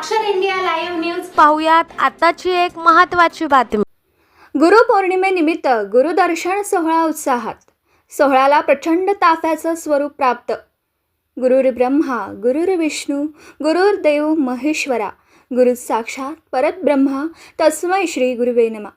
साक्षर India live news. पाहुयात आताची एक महत्वाची बातमी. गुरुपौर्णिमेनिमित्त गुरुदर्शन सोहळा उत्साहात. सोहळ्याला प्रचंड ताफ्याचं स्वरूप प्राप्त. गुरुर ब्रह्मा गुरुर विष्णू गुरुर्देव महेश्वरा गुरु साक्षात परतब्रह्मा तस्मै श्री गुरुवे नमा.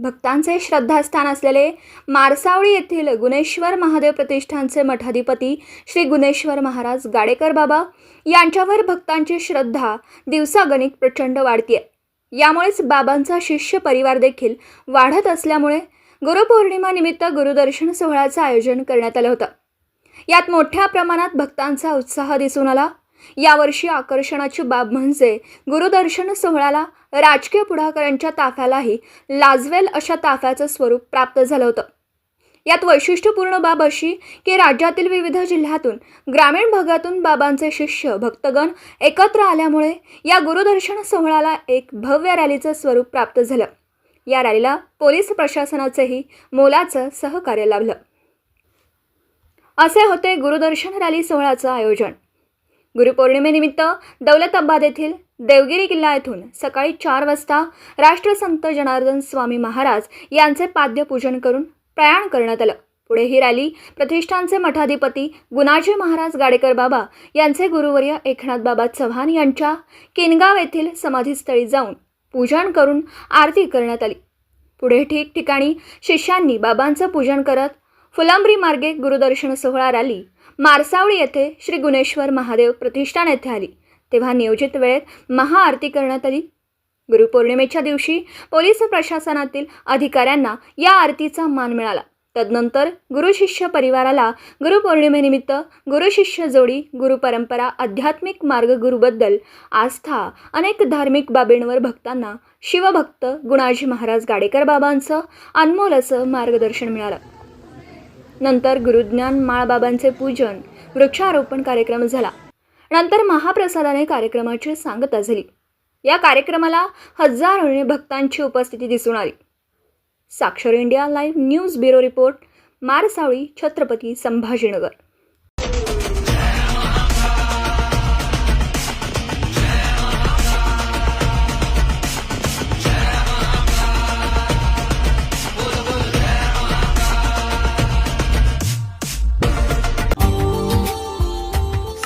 भक्तांचे श्रद्धास्थान असलेले मारसावळी येथील गुणेश्वर महादेव प्रतिष्ठानचे मठाधिपती श्री गुणेश्वर महाराज गाडेकर बाबा यांच्यावर भक्तांची श्रद्धा दिवसागणिक प्रचंड वाढतीये. यामुळेच बाबांचा शिष्य परिवार देखील वाढत असल्यामुळे गुरुपौर्णिमानिमित्त गुरुदर्शन सोहळ्याचं आयोजन करण्यात आलं होतं. यात मोठ्या प्रमाणात भक्तांचा उत्साह दिसून आला. यावर्षी आकर्षणाची बाब म्हणजे गुरुदर्शन सोहळ्याला राजकीय पुढाकारांच्या ताफ्यालाही लाजवेल अशा ताफ्याचं स्वरूप प्राप्त झालं होतं. यात वैशिष्ट्यपूर्ण बाब अशी की राज्यातील विविध जिल्ह्यातून ग्रामीण भागातून बाबांचे शिष्य भक्तगण एकत्र आल्यामुळे या गुरुदर्शन सोहळ्याला एक भव्य रॅलीचं स्वरूप प्राप्त झालं. या रॅलीला पोलीस प्रशासनाचेही मोलाचं सहकार्य लाभलं. असे होते गुरुदर्शन रॅली सोहळ्याचं आयोजन. गुरुपौर्णिमेनिमित्त दौलताबाद येथील देवगिरी किल्ला येथून सकाळी चार वाजता राष्ट्रसंत जनार्दन स्वामी महाराज यांचे पाद्यपूजन करून प्रयाण करण्यात आलं. पुढे ही रॅली प्रतिष्ठानचे मठाधिपती गुणाजी महाराज गाडेकर बाबा यांचे गुरुवर्य एकनाथ बाबा चव्हाण यांच्या किनगाव येथील समाधीस्थळी जाऊन पूजन करून आरती करण्यात आली. पुढे ठिकठिकाणी शिष्यांनी बाबांचं पूजन करत फुलांबरी मार्गे गुरुदर्शन सोहळा रॅली मारसावळी येथे श्री गुणेश्वर महादेव प्रतिष्ठान येथे आली. तेव्हा नियोजित वेळेत महाआरती करण्यात आली. गुरुपौर्णिमेच्या दिवशी पोलीस प्रशासनातील अधिकाऱ्यांना या आरतीचा मान मिळाला. तदनंतर गुरुशिष्य परिवाराला गुरुपौर्णिमेनिमित्त गुरुशिष्य जोडी गुरुपरंपरा आध्यात्मिक मार्ग गुरुबद्दल आस्था अनेक धार्मिक बाबींवर भक्तांना शिवभक्त गुणाजी महाराज गाडेकर बाबांचं अनमोल असं मार्गदर्शन मिळालं. नंतर गुरुज्ञान माळबाबांचे पूजन वृक्षारोपण कार्यक्रम झाला. नंतर महाप्रसादाने कार्यक्रमाची सांगता झाली. या कार्यक्रमाला हजारोने भक्तांची उपस्थिती दिसून आली. Sakshar India live news bureau report Marsavali Chhatrapati Sambhajinagar.